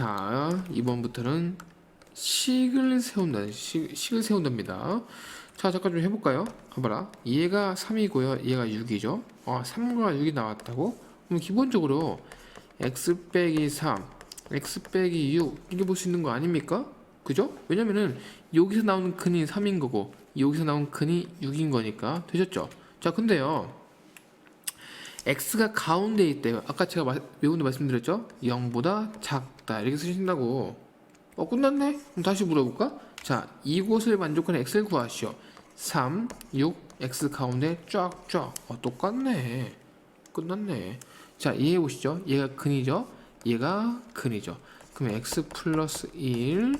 자, 이번부터는 식을 세운다. 식, 식을 세운답니다. 자, 잠깐 좀 해볼까요? 봐봐라. 얘가 3이고요. 얘가 6이죠. 아, 3과 6이 나왔다고? 그럼 기본적으로 x 빼기 3, x 빼기 6 이게 볼 수 있는 거 아닙니까? 그죠? 왜냐면은 여기서 나오는 근이 3인 거고 여기서 나온 근이 6인 거니까 되셨죠? 자, 근데요. X가 가운데 있대요. 아까 제가 마, 외운데 말씀드렸죠? 0보다 작다. 이렇게 쓰신다고. 어, 끝났네? 그럼 다시 물어볼까? 자, 이곳을 만족하는 x를 구하시오. 3, 6, x 가운데 쫙쫙. 어, 똑같네. 끝났네. 자, 이해해 보시죠. 얘가 근이죠? 얘가 근이죠. 그럼 x 플러스 1,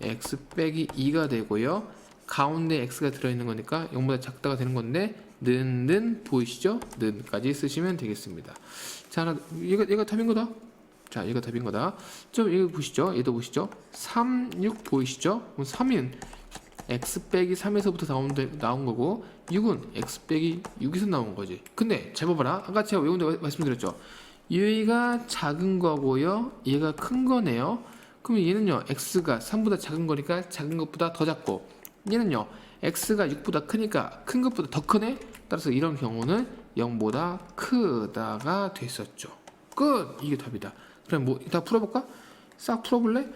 x 빼기 2가 되고요. 가운데 x가 들어있는 거니까 0보다 작다가 되는 건데 는, 는 보이시죠? 는까지 쓰시면 되겠습니다. 자, 하나, 얘가, 얘가 답인 거다. 자, 얘가 답인 거다. 좀 이거 보시죠. 얘도 보시죠. 3, 6 보이시죠? 그럼 3은 x 빼기 3에서부터 나온, 데- 나온 거고 6은 x 빼기 6에서 나온 거지. 근데 잘 봐봐라. 아까 제가 외운 데 말씀드렸죠. 얘가 작은 거고요. 얘가 큰 거네요. 그럼 얘는요. x가 3보다 작은 거니까 작은 것보다 더 작고 얘는요. x가 6보다 크니까 큰 것보다 더 크네. 따라서 이런 경우는 0보다 크다가 됐었죠. 끝. 이게 답이다. 그럼 뭐 다 풀어볼까? 싹 풀어볼래?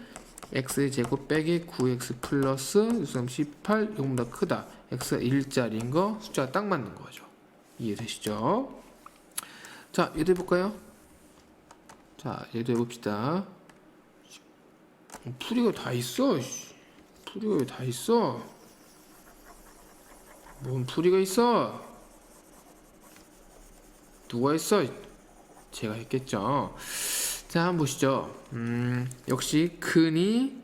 x 제곱 빼기 9x 플러스 18 0보다 크다. x가 1짜리인 거 숫자가 딱 맞는 거죠. 이해되시죠? 자, 얘도 해볼까요? 자, 얘도 해봅시다. 풀이가 다 있어. 씨. 풀이가 왜다 있어? 뭔 풀이가 있어? 누가 했어? 제가 했겠죠. 자, 한번 보시죠. 음, 역시 근이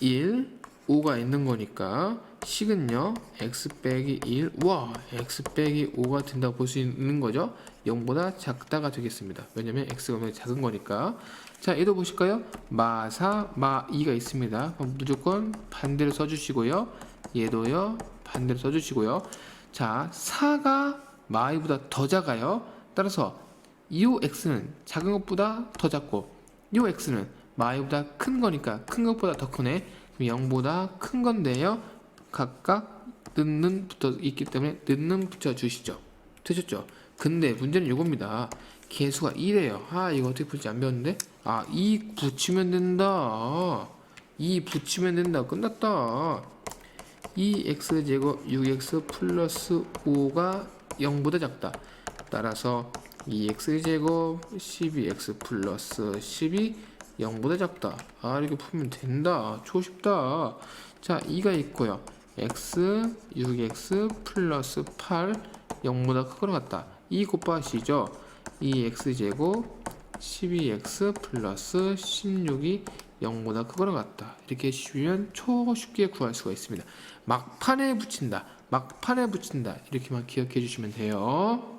1, 5가 있는 거니까 식은요. x 빼기 1, 와, x 빼기 5가 된다고 볼 수 있는 거죠. 0보다 작다가 되겠습니다. 왜냐면 x가 작은 거니까. 자, 얘도 보실까요? 마사, 마2가 있습니다. 그럼 무조건 반대로 써주시고요. 얘도요, 반대로 써주시고요. 자, 4가 마이보다 더 작아요. 따라서 이 x는 작은 것보다 더 작고 이 x는 마이보다 큰 거니까 큰 것보다 더 크네. 그럼 0보다 큰 건데요. 각각 는는 붙어 있기 때문에 는는 붙여 주시죠. 되셨죠? 근데 문제는 이겁니다. 개수가 2래요. 아 이거 어떻게 풀지 안 배웠는데? 아 2 붙이면 된다. 2 붙이면 된다. 끝났다. 2x 제곱 6x 플러스 5가 0보다 작다. 따라서 2x 제곱 12x 플러스 10이 0보다 작다. 아 이렇게 풀면 된다. 초쉽다. 자 2가 있고요. x 6x 플러스 8 0보다 크거나 같다. 2 곱하시죠. 2x 제곱 12x 플러스 16이 0보다 크거나 같다. 이렇게 해주시면 초 쉽게 구할 수가 있습니다. 막판에 붙인다. 막판에 붙인다. 이렇게만 기억해 주시면 돼요.